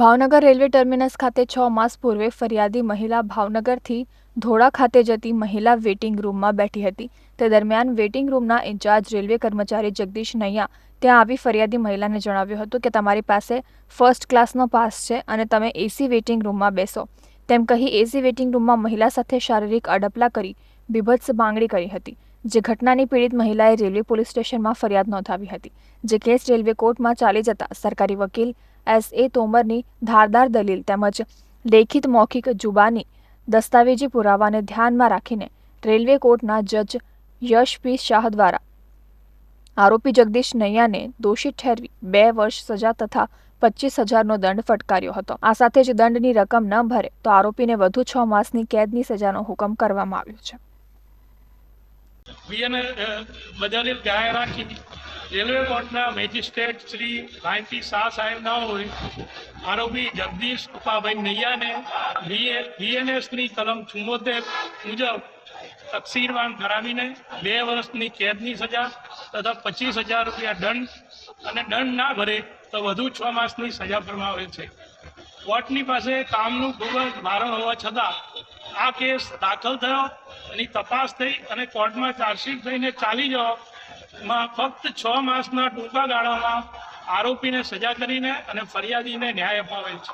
Bhavnagar railway terminus ખાતે છ માસ પૂર્વે ફરિયાદી મહિલા ભાવનગરથી ધોળા ખાતે જતી મહિલા વેઇટિંગ રૂમમાં બેઠી હતી. તે દરમિયાન વેઇટિંગ રૂમના ઇન્ચાર્જ રેલવે કર્મચારી જગદીશ નૈયા ત્યાં આવી ફરિયાદી મહિલાને જણાવ્યું હતું કે તમારી પાસે ફર્સ્ટ ક્લાસનો પાસ છે અને તમે એસી વેઇટિંગ રૂમમાં બેસો. તેમ કહી એસી વેઇટિંગ રૂમમાં મહિલા સાથે શારીરિક અડપલા કરી બીભત્સ માંગણી કરી હતી. જે ઘટનાની પીડિત મહિલાએ રેલવે પોલીસ સ્ટેશનમાં ફરિયાદ નોંધાવી હતી. જે કેસ રેલવે કોર્ટમાં ચાલી જતા સરકારી વકીલ એસ એ તોમરની ધારદાર દલીલ તેમજ લેખિત મૌખિક જુબાની દસ્તાવેજી પુરાવાને ધ્યાનમાં રાખીને રેલવે કોર્ટના જજ યશ શાહ દ્વારા આરોપી જગદીશ નૈયાને દોષિત ઠેરવી બે વર્ષ સજા તથા પચીસ હજારનો દંડ ફટકાર્યો હતો. આ સાથે જ દંડની રકમ ન ભરે તો આરોપીને વધુ છ માસની કેદની સજાનો હુકમ કરવામાં આવ્યો છે. રેલવે કોર્ટના મેજિસ્ટ્રેટ શ્રી ભાઈપી શાહ સાહેબના હોય, આરોપી જગદીશ કૃપાભાઈ નૈયાને બીએનએસની કલમ ચુમ્મોતેર મુજબ તકસીરવાન કરાવીને બે વર્ષની કેદની સજા તથા પચીસ હજાર રૂપિયા દંડ અને દંડ ના ભરે તો વધુ છ માસની સજા ફરમાવે છે. કોર્ટની પાસે કામનું ખૂબ જ ભારણ હોવા છતાં આ કેસ દાખલ થયો, એની તપાસ થઈ અને કોર્ટમાં ચાર્જશીટ થઈને ચાલી જવા માં ફક્ત છ માસના ટૂંકા ગાળામાં આરોપીને સજા કરીને અને ફરિયાદીને ન્યાય અપાવેલ છે.